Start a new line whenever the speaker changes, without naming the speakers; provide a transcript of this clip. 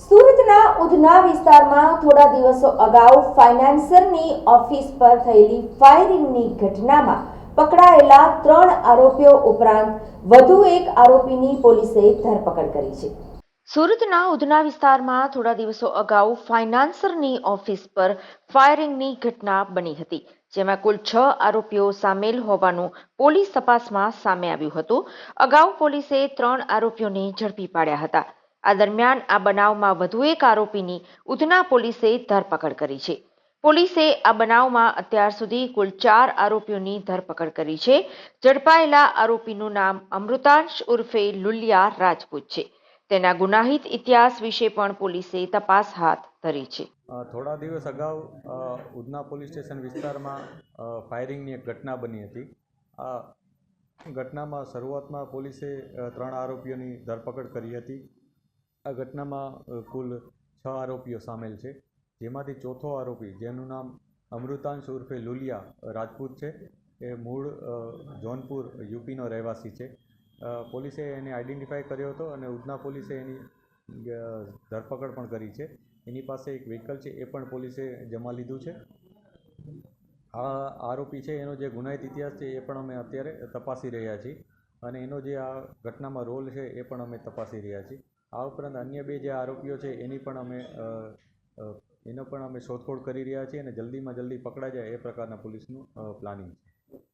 સુરતના ઉધના વિસ્તારમાં થોડા દિવસો અગાઉ ફાઇનાન્સરની ઓફિસ પર થયેલી ફાયરિંગની ઘટનામાં પકડાયેલા ત્રણ આરોપીઓ ઉપરાંત વધુ એક આરોપીની પોલીસે ધરપકડ કરી છે. સુરતના ઉધના વિસ્તારમાં થોડા દિવસો અગાઉ ફાઇનાન્સરની ઓફિસ પર ફાયરિંગની ઘટના બની હતી, જેમાં કુલ છ આરોપીઓ સામેલ હોવાનું પોલીસ તપાસમાં સામે આવ્યું હતું. અગાઉ પોલીસે ત્રણ આરોપીઓને ઝડપી પાડ્યા હતા. આ દરમિયાન આ બનાવમાં વધુ એક આરોપીની ઉધના પોલીસે ધરપકડ કરી છે. પોલીસે આ બનાવમાં અત્યાર સુધી કુલ ચાર આરોપીઓની ધરપકડ કરી છે. ઝડપાયેલા આરોપીનું નામ અમૃતાંશ ઉર્ફે લુલિયા રાજપૂત છે. તેના ગુનાહિત ઇતિહાસ વિશે પણ પોલીસે તપાસ હાથ ધરી છે.
થોડા દિવસ અગાઉ ઉધના પોલીસ સ્ટેશન વિસ્તારમાં ફાયરિંગની એક ઘટના બની હતી. આ ઘટનામાં શરૂઆતમાં પોલીસે ત્રણ આરોપીઓની ધરપકડ કરી હતી. આ ઘટનામાં કુલ છ આરોપીઓ સામેલ છે. જેમાંથી ચોથો આરોપી, જેનું નામ અમૃતાંશ ઉર્ફે લુલિયા રાજપૂત છે. એ મૂળ જોનપુર, યુપીનો રહેવાસી છે. પોલીસે એને આઈડેન્ટિફાઈ કર્યો હતો અને ઉધના પોલીસે એની ધરપકડ પણ કરી છે. એની પાસે એક વ્હીકલ છે, એ પણ પોલીસે જમા લીધું છે. આ આરોપી છે, એનો જે ગુનાહિત ઇતિહાસ છે, એ પણ અમે અત્યારે તપાસી રહ્યા છીએ. અને એનો જે આ ઘટનામાં રોલ છે, એ પણ અમે તપાસી રહ્યા છીએ. આ ઉપરાંત અન્ય બે જે આરોપીઓ છે, એની પણ અમે એનો પણ અમે શોધખોળ કરી રહ્યા છીએ અને જલ્દીમાં જલ્દી પકડાઈ જાય એ પ્રકારના પોલીસનું પ્લાનિંગ છે.